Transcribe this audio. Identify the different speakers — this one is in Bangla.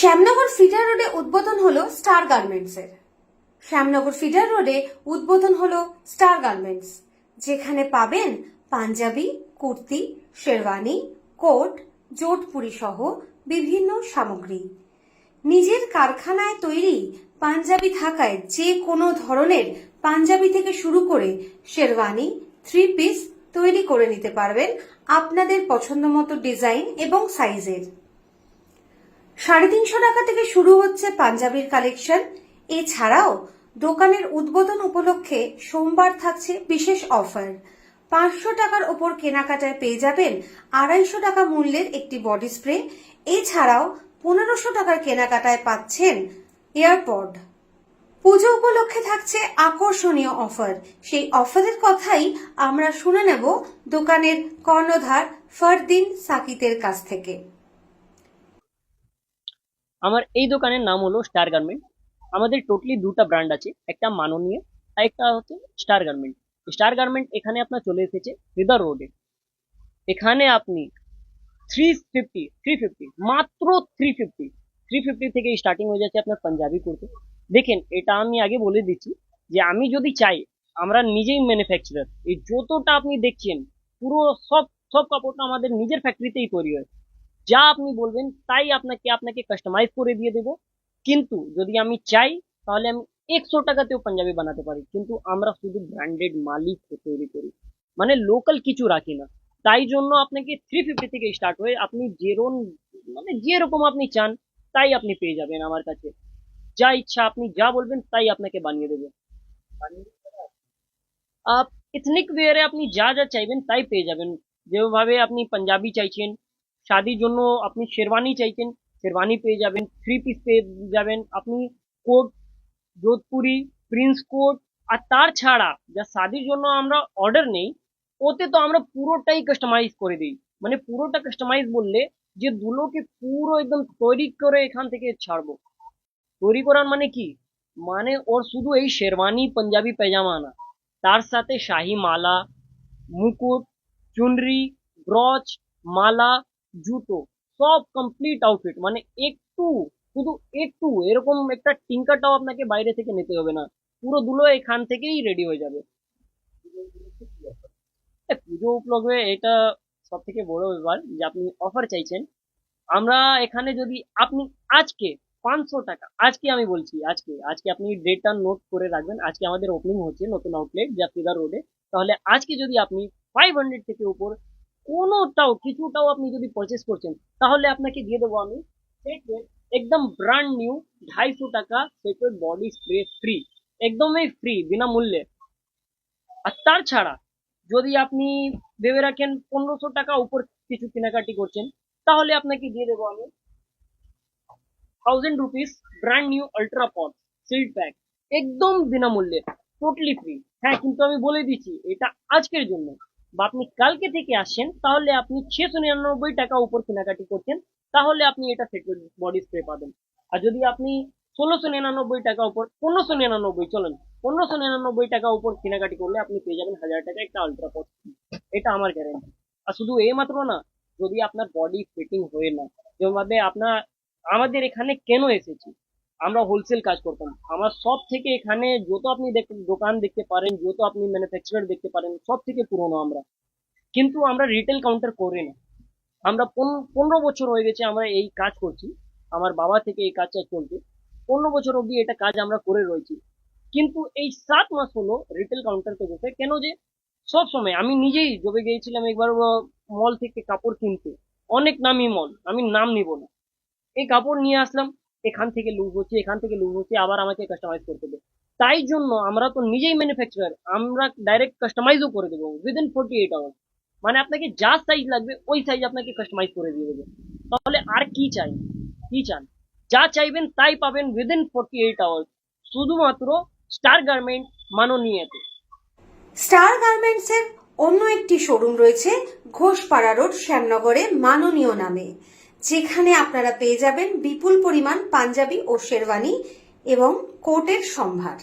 Speaker 1: শ্যামনগর ফিডার রোডে উদ্বোধন হলো স্টার গার্মেন্টসের শ্যামনগর ফিডার রোডে উদ্বোধন হলো স্টার গার্মেন্টস, যেখানে পাবেন পাঞ্জাবি, কুর্তি, শেরওয়ানি, কোট, জোটপুরি সহ বিভিন্ন সামগ্রী। নিজের কারখানায় তৈরি পাঞ্জাবি থাকায় যে কোনো ধরনের পাঞ্জাবি থেকে শুরু করে শেরওয়ানি, থ্রি পিস তৈরি করে নিতে পারবেন আপনাদের পছন্দ মতো ডিজাইন এবং সাইজের। সাড়ে তিনশো টাকা থেকে শুরু হচ্ছে পাঞ্জাবির কালেকশন। এছাড়াও দোকানের উদ্বোধন উপলক্ষে সোমবার থাকছে বিশেষ অফার। পাঁচশো টাকার ওপর কেনাকাটায় পেয়ে যাবেন আড়াইশো টাকা মূল্যের একটি বডি স্প্রে। এছাড়াও পনেরোশো টাকার কেনাকাটায় পাচ্ছেন এয়ারপড। পুজো উপলক্ষে থাকছে আকর্ষণীয় অফার। সেই অফারের কথাই আমরা শুনে নেব দোকানের কর্ণধার ফরদিন সাকিতের কাছ থেকে।
Speaker 2: আমার এই দোকানের নাম হলো স্টার গার্মেন্ট আমাদের টোটালি দুটো ব্র্যান্ড আছে, একটা মাননীয় আর একটা হচ্ছে স্টার গার্মেন্ট স্টার গার্মেন্ট এখানে আপনার চলে এসেছে রিদার রোডে এখানে আপনি থ্রি ফিফটি থ্রি ফিফটি মাত্র থ্রি ফিফটি থ্রি ফিফটি থেকে স্টার্টিং হয়ে যাচ্ছে আপনার পাঞ্জাবি কুর্তি। দেখেন, এটা আমি আগে বলে দিচ্ছি যে আমি যদি চাই, আমরা নিজেই ম্যানুফ্যাকচারার এই যতটা আপনি দেখছেন, পুরো সব সব কাপড়টা আমাদের নিজের ফ্যাক্টরিতেই তৈরি হয়। যা আপনি বলবেন, তাই আপনাকে আপনাকে কাস্টমাইজ করে দিয়ে দেবো। কিন্তু যদি আমি চাই, তাহলে আমি একশো টাকাতেও পাঞ্জাবি বানাতে পারি। কিন্তু আমরা শুধু ব্র্যান্ডেড মালিক তৈরি করি। মানে লোকাল কিছু রাখি না। তাই জন্য আপনাকে থ্রি ফিফটি থেকে স্টার্ট হয়ে আপনি যেরকম মানে যেরকম আপনি চান, তাই আপনি পেয়ে যাবেন আমার কাছে। যা ইচ্ছা আপনি যা বলবেন, তাই আপনাকে বানিয়ে দেবে। আপ ইথনিক ওয়ারে আপনি যা যা চাইবেন, তাই পেয়ে যাবেন। যেভাবে আপনি পাঞ্জাবি চাইছেন শাদির জন্য আপনি শেরওয়ানি চাইছেন শেরওয়ানি পেয়ে যাবেন থ্রি পিস পেয়ে যাবেন আপনি কোট যোধপুরি প্রিন্স কোট আর তার ছাড়া যা শাদির জন্য আমরা অর্ডার নেই ওতে তো আমরা পুরোটাই কাস্টমাইজ করে দিই মানে পুরোটা কাস্টমাইজ বললে যে দুলোকে পুরো একদম তৈরি করে এখান থেকে ছাড়বো তৈরি করার মানে কি মানে ওর শুধু এই শেরওয়ানি পাঞ্জাবি পায়জামা না তার সাথে শাহি মালা মুকুট চুনরি ব্রচ মালা জুতো, সব কমপ্লিট আউটফিট মানে একটু, শুধু একটু, এরকম একটা টিঙ্কাটাও আপনাকে বাইরে থেকে নিতে হবে না। পুরো দুলো এখান থেকেই রেডি হয়ে যাবে। পুজো উপলক্ষে এটা সব থেকে বড় ব্যাপার যে আপনি অফার চাইছেন। আমরা এখানে যদি, আপনি আজকে পাঁচশো টাকা, আজকে আমি বলছি, আজকে আজকে আপনি ডেটটা নোট করে রাখবেন, আজকে আমাদের ওপেনিং হচ্ছে নতুন আউটলেট জাফরিদার রোডে তাহলে আজকে যদি আপনি ফাইভ হান্ড্রেড থেকে উপর কোনোটাও, কিছুটাও আপনি যদি পারচেস করছেন, তাহলে আপনাকে দিয়ে দেবো আমি সেট একদম ব্র্যান্ড নিউ ঢাইশো টাকা সেটের বডি স্প্রে ফ্রি একদমই ফ্রি বিনামূল্যে। আর তার ছাড়া, যদি আপনি ভেবে রাখেন পনেরোশো টাকা উপর কিছু কেনাকাটি করছেন, তাহলে আপনাকে দিয়ে দেবো আমি thousand rupees brand new ultra pot sealed pack একদম বিনামূল্যে টোটালি ফ্রি হ্যাঁ কিন্তু আমি বলে দিচ্ছি, এটা আজকের জন্য। বা আপনি কালকে থেকে আসেন, তাহলে আপনি ছশো নিরানব্বই টাকা উপর কেনাকাটি করছেন, তাহলে আপনি এটা সেটের বডি স্প্রে পাবেন। আর যদি আপনি ষোলোশো নিরানব্বই টাকা উপর, পনেরোশো নিরানব্বই, চলেন, পনেরোশো নিরানব্বই টাকা উপর কেনাকাটি করলে আপনি পেয়ে যাবেন হাজার টাকা একটা আলট্রা এটা আমার গ্যারেন্টি আর শুধু এই মাত্র না, যদি আপনার বডি ফিটিং হয়ে না, যেভাবে আপনার, আমাদের এখানে কেন এসেছি? আমরা হোলসেল কাজ করতাম। আমার সব থেকে এখানে যত আপনি দোকান দেখতে পারেন, যত আপনি ম্যানুফ্যাকচারার দেখতে পারেন সব থেকে পুরনো আমরা। কিন্তু আমরা রিটেল কাউন্টার করি না। আমরা পন- পনেরো বছর হয়ে গেছে আমরা এই কাজ করছি। আমার বাবা থেকে এই কাজটা চলছে। পনেরো বছর অবধি এটা কাজ আমরা করে রয়েছি। কিন্তু এই সাত মাস হলো রিটেল কাউন্টার পেজেছে কেন যে সব সময় আমি নিজেই জবে গিয়েছিলাম একবার মল থেকে কাপড় কিনতে। অনেক নামি মল আমি নাম নিব না। এই কাপড় নিয়ে আসলাম। এখান থেকে লুজ হচ্ছে, এখান থেকে লুজ হচ্ছে, আবার আমাকে কাস্টমাইজ করতে হবে তাই জন্য আমরা তো নিজেই ম্যানুফ্যাকচারার আমরা ডাইরেক্ট কাস্টমাইজও করে দেবো উইদিন ফোর্টি এইট আওয়ার্স মানে আপনাকে যা সাইজ লাগবে, ওই সাইজ আপনাকে কাস্টমাইজ করে দিয়ে দেবে। তাহলে আর কি চাই? কি চান? যা চাইবেন তাই পাবেন উইদিন ফোর্টি এইট আওয়ার্স শুধুমাত্র স্টার গার্মেন্ট মাননীয়তে।
Speaker 1: স্টার গার্মেন্টসের অন্য একটি শোরুম রয়েছে ঘোষপাড়া রোড শ্যামনগরে মাননীয় নামে। যেখানে আপনারা পেয়ে যাবেন বিপুল পরিমাণ পাঞ্জাবি ও শেরওয়ানি এবং কোটের সম্ভার।